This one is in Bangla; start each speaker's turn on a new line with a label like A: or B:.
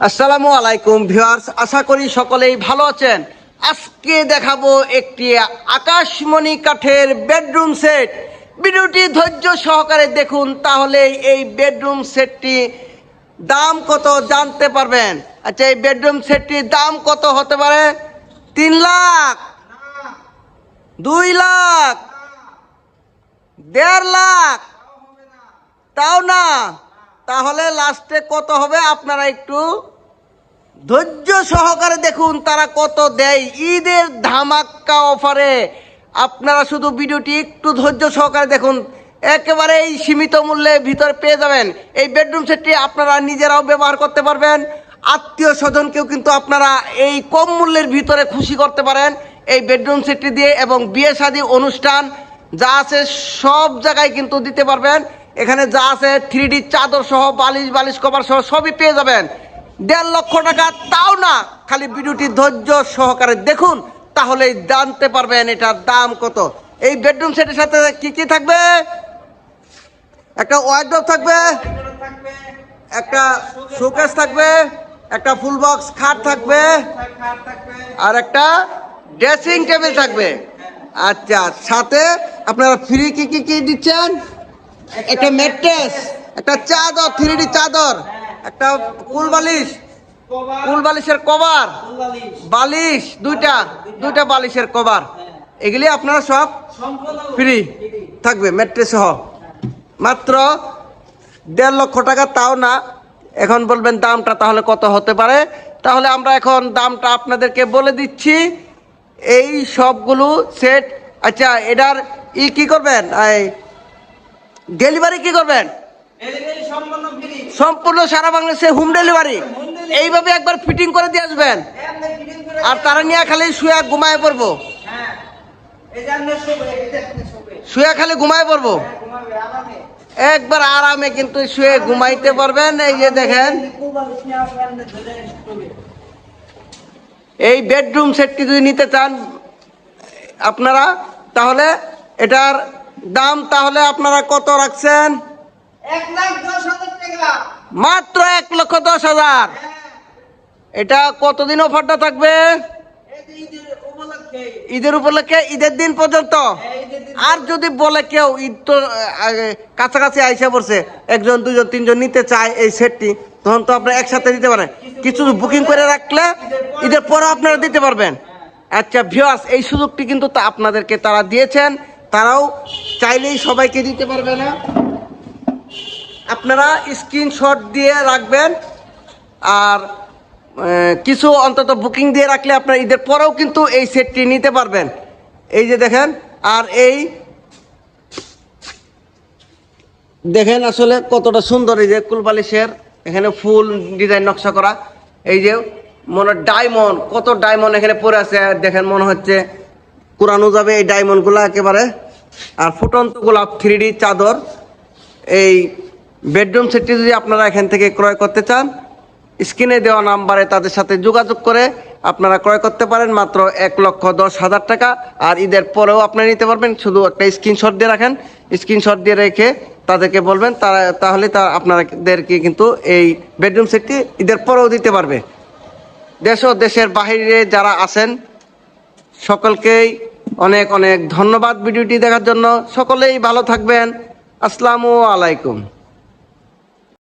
A: আসসালামু আলাইকুম ভিউয়ার্স, আশা করি সকলেই ভালো আছেন। আজকে দেখাবো একটি আকাশমণি কাঠের বেডরুম সেট। ভিডিওটি ধৈর্য সহকারে দেখুন, তাহলে এই বেডরুম সেটটি দাম কত জানতে পারবেন? আচ্ছা এই বেডরুম সেটটির দাম কত হতে পারে? তিন লাখ, দুই লাখ, দেড় লাখ। তাও না? তাহলে লাস্টে কত হবে? আপনারা একটু ধৈর্য সহকারে দেখুন তারা কত দেয়। ঈদের ধামাক্কা অফারে আপনারা শুধু ভিডিওটি একটু ধৈর্য সহকারে দেখুন। একেবারে এই সীমিত মূল্যে ভিতরে পেয়ে যাবেন। এই বেডরুম সেটটি আপনারা নিজেরাও ব্যবহার করতে পারবেন। আত্মীয় স্বজনকেও কিন্তু আপনারা এই কম মূল্যের ভিতরে খুশি করতে পারেন। এই বেডরুম সেটটি দিয়ে এবং বিয়ে শাদী অনুষ্ঠান যা আছে সব জায়গায় কিন্তু দিতে পারবেন। এখানে যা আছে থ্রি ডি চাদর সহ, বালিশ বালিশ, কভার সহ, সবই পেয়ে যাবেন। দেড় লক্ষ টাকা তাও না, খালি ভিডিওটি ধৈর্য সহকারে দেখুন, তাহলেই জানতে পারবেন এটার দাম কত। এই বেডরুম সেটের সাথে কি কি থাকবে? একটা ওয়ার্ড্রপ থাকবে, একটা শোকেস থাকবে, একটা ফুল বক্স খাট থাকবে, আর একটা ড্রেসিং টেবিল থাকবে। আচ্ছা সাথে আপনারা ফ্রি কি কি কি দিচ্ছেন? একটা ম্যাট্রেস, একটা চাদর থ্রি ডি চাদর, একটা কুল বালিশ কুল বালিশের কভার, বালিশ, দুইটা দুইটা বালিশের কভার। এগুলি আপনারা সব ফ্রি থাকবে, ম্যাট্রেস সহ। মাত্র দেড় লক্ষ টাকা, তাও না। এখন বলবেন দামটা তাহলে কত হতে পারে? তাহলে আমরা এখন দামটা আপনাদেরকে বলে দিচ্ছি। এই সবগুলো সেট আচ্ছা এটার ই কি করবেন? ডেলিভারি কি করবেন? সম্পূর্ণ সারা বাংলাদেশে হোম ডেলিভারি এইভাবে একবার ফিটিং করে দিয়ে আসবেন। আর তারা নিয়ে খালি শুয়ে ঘুমায় পড়ব। শুয়ে খালি ঘুমায় পড়ব। একবার আরামে কিন্তু শুয়ে ঘুমাইতে পারবেন এই যে দেখেন। এই বেডরুম সেটটি যদি নিতে চান আপনারা তাহলে এটার দাম তাহলে আপনারা কত রাখছেন? মাত্র এক লক্ষ দশ হাজার। এটা কতদিন অফারটা থাকবে?
B: ঈদের উপলক্ষে।
A: ঈদের দিন পর্যন্ত?
B: দিন।
A: আর যদি বলে কেউ ঈদ তো কাছাকাছি আইসা পড়ছে একজন দুজন তিনজন নিতে চায় এই সেটটি তখন তো আপনারা একসাথে দিতে পারেন। কিছু বুকিং করে রাখলে ঈদের পরে আপনারা দিতে পারবেন। আচ্ছা ভিওয়াস এই সুযোগটি কিন্তু তা আপনাদেরকে তারা দিয়েছেন। তারাও চাইলেই সবাইকে দিতে পারবে না। আপনারা স্ক্রিনশট দিয়ে রাখবেন আর কিছু অন্তত বুকিং দিয়ে রাখলে আপনার ঈদের পরেও কিন্তু এই সেটটি নিতে পারবেন। এই যে দেখেন, আর এই দেখেন আসলে কতটা সুন্দর এই যে কুলবালিশের এখানে ফুল ডিজাইন নকশা করা। এই যে মনে ডায়মন্ড কত ডায়মন্ড এখানে পড়ে আছে, দেখেন মনে হচ্ছে কোরআনো যাবে এই ডায়মন্ডগুলো একেবারে। আর ফুটন্ত গোলাপ থ্রি চাদর, এই বেডরুম সেটটি যদি আপনারা এখান থেকে ক্রয় করতে চান স্ক্রিনে দেওয়া নাম্বারে তাদের সাথে যোগাযোগ করে আপনারা ক্রয় করতে পারেন মাত্র এক লক্ষ দশ হাজার টাকা। আর ঈদের পরেও আপনারা নিতে পারবেন, শুধু একটা স্ক্রিনশট দিয়ে রাখেন। স্ক্রিনশট দিয়ে রেখে তাদেরকে বলবেন, তারা, তাহলে তা আপনাদেরকে কিন্তু এই বেডরুম সেটটি ঈদের পরেও দিতে পারবে। দেশ ও দেশের বাহিরে যারা আছেন, সকলকেই অনেক অনেক ধন্যবাদ ভিডিওটি দেখার জন্য। সকলেই ভালো থাকবেন। আসসালামু আলাইকুম।